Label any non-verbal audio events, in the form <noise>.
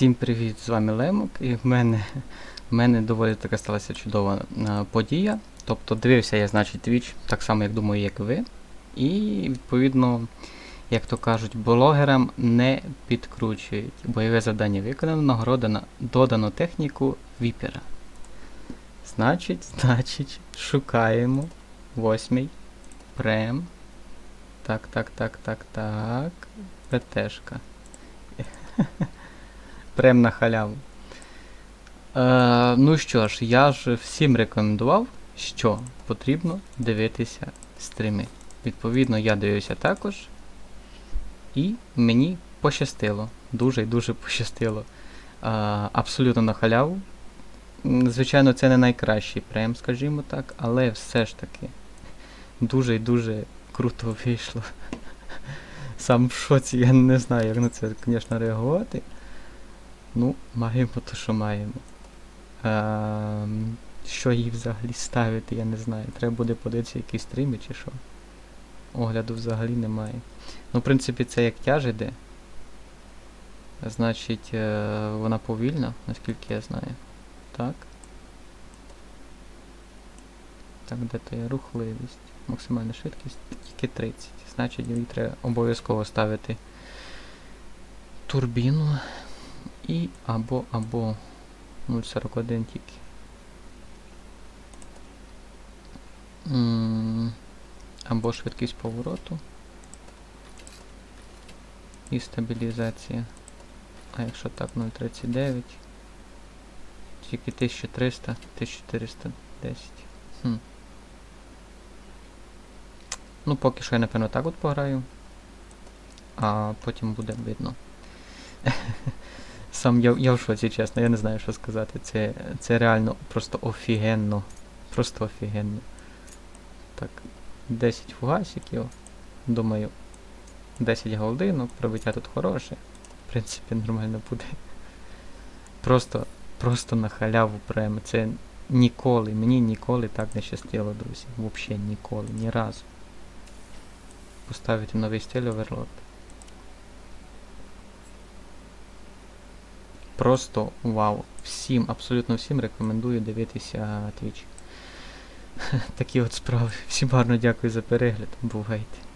Всім привіт, з вами Лемок, і в мене, в мене доволі така сталася чудова а, подія. Тобто дивився я, значить, Twitch, так само, як думаю, як ви. І відповідно, як то кажуть, блогерам не підкручують. Бойове завдання виконано, нагорода на додано техніку віпера. Значить, значить, шукаємо восьмий прем. Так, так, так, так, так. ПТшка. Прем на халяву. Е, ну що ж, я ж всім рекомендував, що потрібно дивитися стріми. Відповідно, я дивився також. І мені пощастило. Дуже і дуже пощастило. Е, абсолютно на халяву. Звичайно, це не найкращий прем, скажімо так, але все ж таки дуже і дуже круто вийшло. Сам в шоці, я не знаю, як на це, звісно, реагувати. Ну, маємо то, що маємо. Ем, що їй взагалі ставити, я не знаю. Треба буде подивитися якісь стріми чи що. Огляду взагалі немає. Ну, в принципі, це як тяж іде. Значить, е, вона повільна, наскільки я знаю. Так. Так, де то є рухливість. Максимальна швидкість тільки 30. Значить, їй треба обов'язково ставити турбіну і або або 0,41 тільки. Або швидкість повороту. І стабілізація. А якщо так 0,39. Тільки 1300, 1410. Хм. Ну, поки що я, напевно, так от пограю. А потім буде видно. <laughs> Сам я, я в шоці, чесно, я не знаю, що сказати. Це, це реально просто офігенно. Просто офігенно. Так, 10 фугасиків. Думаю, 10 голдинок, пробиття тут хороше. В принципі, нормально буде. Просто, просто на халяву прямо. Це ніколи, мені ніколи так не щастило, друзі. Взагалі ніколи, ні разу. Поставити новий стиль оверлорд. Просто вау. Всім, абсолютно всім рекомендую дивитися Twitch. <laughs> Такі от справи. Всім гарно дякую за перегляд. Бувайте.